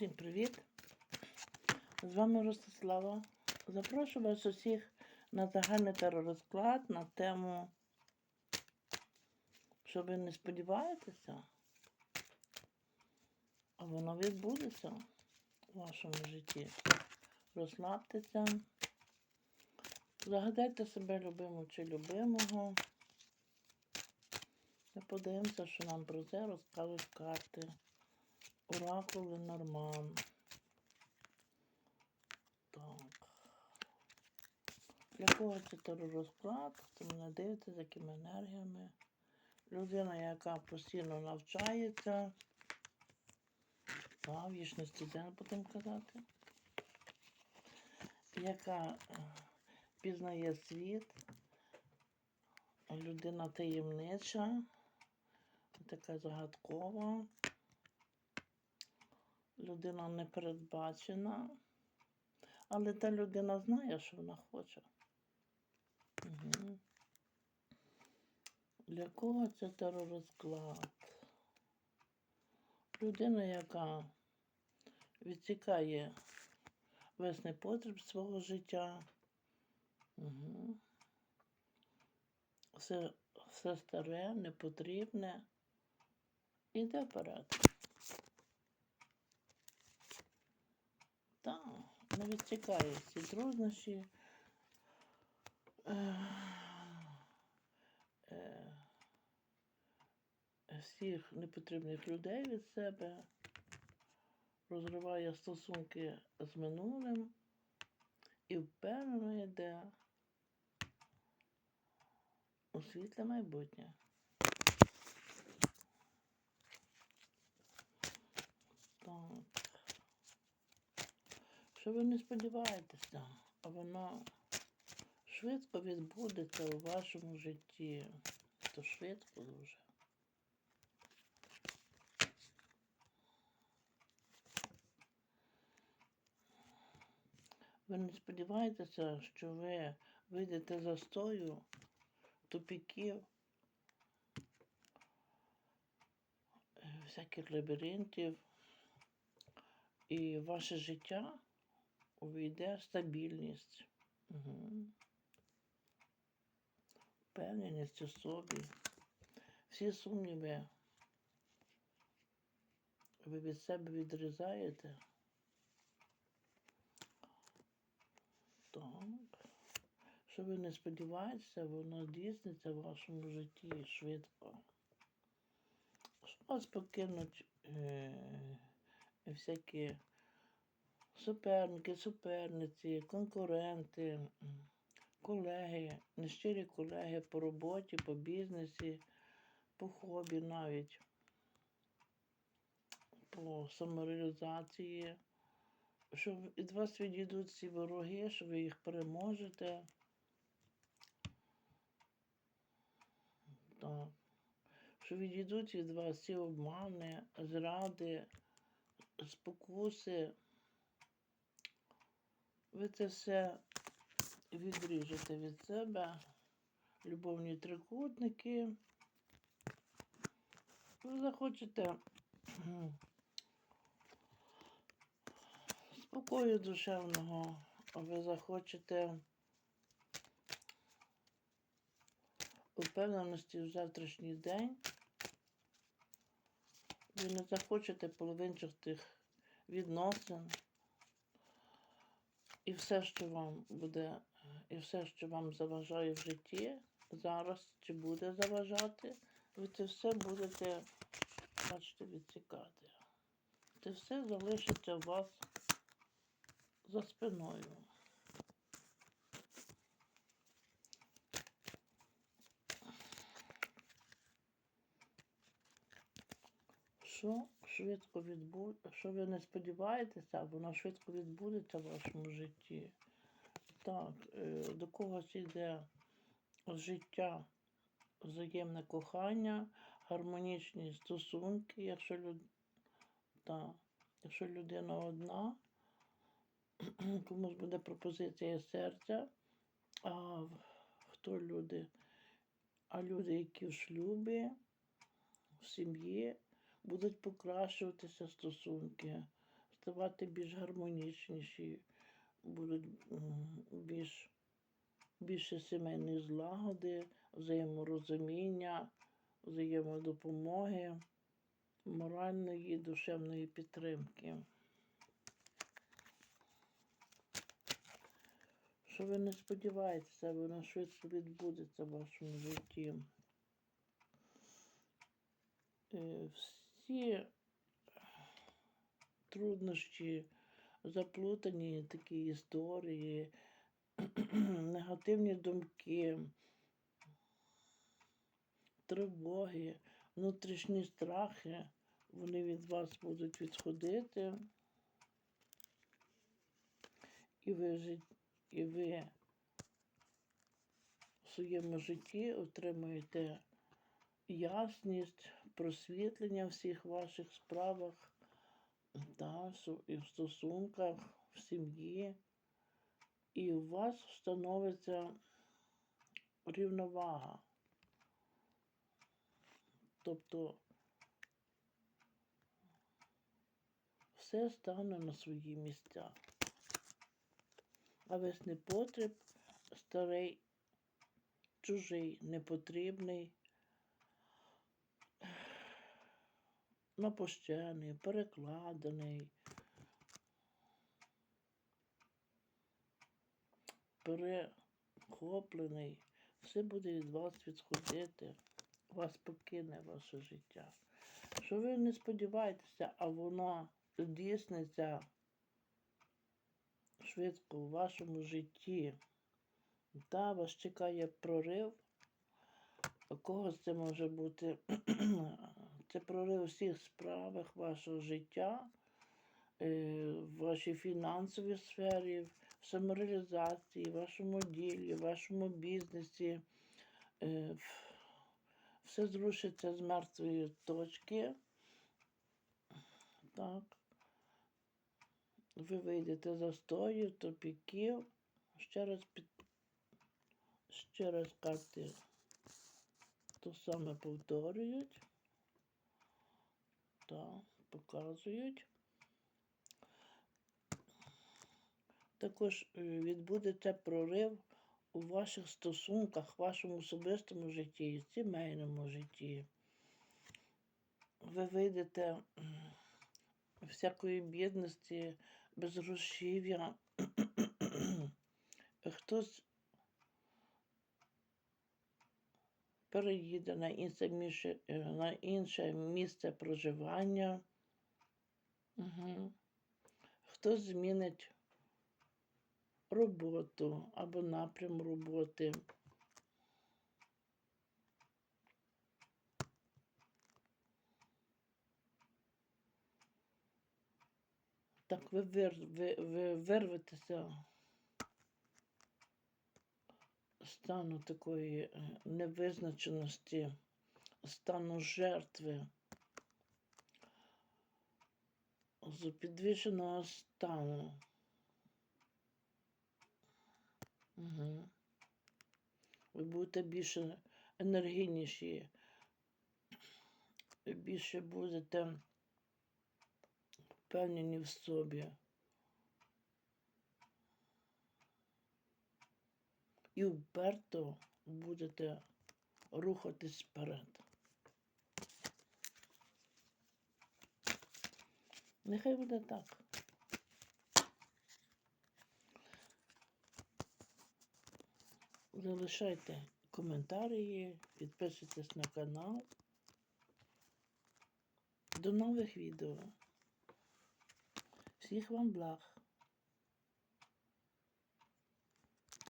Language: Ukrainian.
Всім привіт! З вами Ростислава. Запрошую вас усіх на загальний теророзклад на тему, що ви не сподіваєтеся, а воно відбудеться у вашому житті. Розслабтеся, загадайте себе любиму чи любимого. Ми подивимося, що нам про це розкажуть карти. Оракули Норман. Так. Для кого це теророзклад? Хто мене дивиться, з якими енергіями? Людина, яка постійно навчається. Та, вічності день будемо казати. Яка е, пізнає світ. Людина таємнича, така загадкова людина не передбачена, але та людина знає, що вона хоче. Угу. Для кого це теророзклад? Людина, яка відсікає весь непотріб свого життя. Угу. Все, все старе, непотрібне. Іде вперед. Так, не відтікає всі труднощі. Е, е, всіх непотрібних людей від себе, розриває стосунки з минулим і впевнено йде у світле майбутнє. Так. Що ви не сподіваєтеся, а воно швидко відбудеться у вашому житті. То швидко дуже. Ви не сподіваєтеся, що ви вийдете застою, тупіків, всяких лабіринтів, і ваше життя увійде стабільність, угу. впевненість у собі. Всі сумніви ви від себе відрізаєте. Так. Що ви не сподіваєтеся, воно дійсниться в вашому житті швидко. Що вас покинуть е, всякі суперники, суперниці, конкуренти, колеги, нещирі колеги по роботі, по бізнесі, по хобі навіть, по самореалізації, що від вас відійдуть ці вороги, що ви їх переможете. Так. Що відійдуть від вас ці обмани, зради, спокуси. Ви це все відріжете від себе, любовні трикутники. Ви захочете спокою душевного, ви захочете упевненості в завтрашній день. Ви не захочете половинчатих відносин. І все, що вам буде, і все, що вам заважає в житті, зараз чи буде заважати, ви це все будете, бачите, відсікати. Це все залишиться у вас за спиною. Що швидко відбудеться, що ви не сподіваєтеся, воно швидко відбудеться в вашому житті. Так, е, до когось йде життя, взаємне кохання, гармонічні стосунки, якщо люд... так, якщо людина одна, комусь буде пропозиція серця, а хто люди? А люди, які в шлюбі, в сім'ї будуть покращуватися стосунки. ставати більш гармонічніші, будуть більш, більше сімейної злагоди, взаєморозуміння, взаємодопомоги, моральної, душевної підтримки. Що ви не сподіваєтеся, воно швидко відбудеться в вашому житті. Всі труднощі, заплутані такі історії, негативні думки, тривоги, внутрішні страхи, вони від вас будуть відходити. І ви, і ви в своєму житті отримуєте ясність, просвітлення в всіх ваших справах та, і в стосунках, в сім'ї. І у вас встановиться рівновага. Тобто все стане на свої місця. А весь непотріб старий, чужий, непотрібний, напущений, перекладений, перехоплений, все буде від вас відходити, вас покине ваше життя. Що ви не сподіваєтеся, а воно здійсниться швидко у вашому житті. Та вас чекає прорив. У когось це може бути це прорив у всіх справах вашого життя, е, в вашій фінансовій сфері, в самореалізації, в вашому ділі, в вашому бізнесі. Е, Все зрушиться з мертвої точки. Так. Ви вийдете з застоїв, тупіків. Ще раз під... ще раз карти то саме повторюють. Так, показують. Також е, відбудеться прорив у ваших стосунках, вашому особистому житті, сімейному житті. Ви вийдете всякої бідності, безгрошів'я. Хтось переїде на інше місце, е, на інше місце проживання. Угу. Хтось змінить роботу або напрям роботи. Так ви, вир, ви, ви вирветеся стану такої е, невизначеності, стану жертви, з підвішеного стану. Угу. Ви будете більше енергійніші, більше будете впевнені в собі. І вперто будете рухатись вперед. Нехай буде так. Залишайте коментарі, підписуйтесь на канал. До нових відео. Всіх вам благ.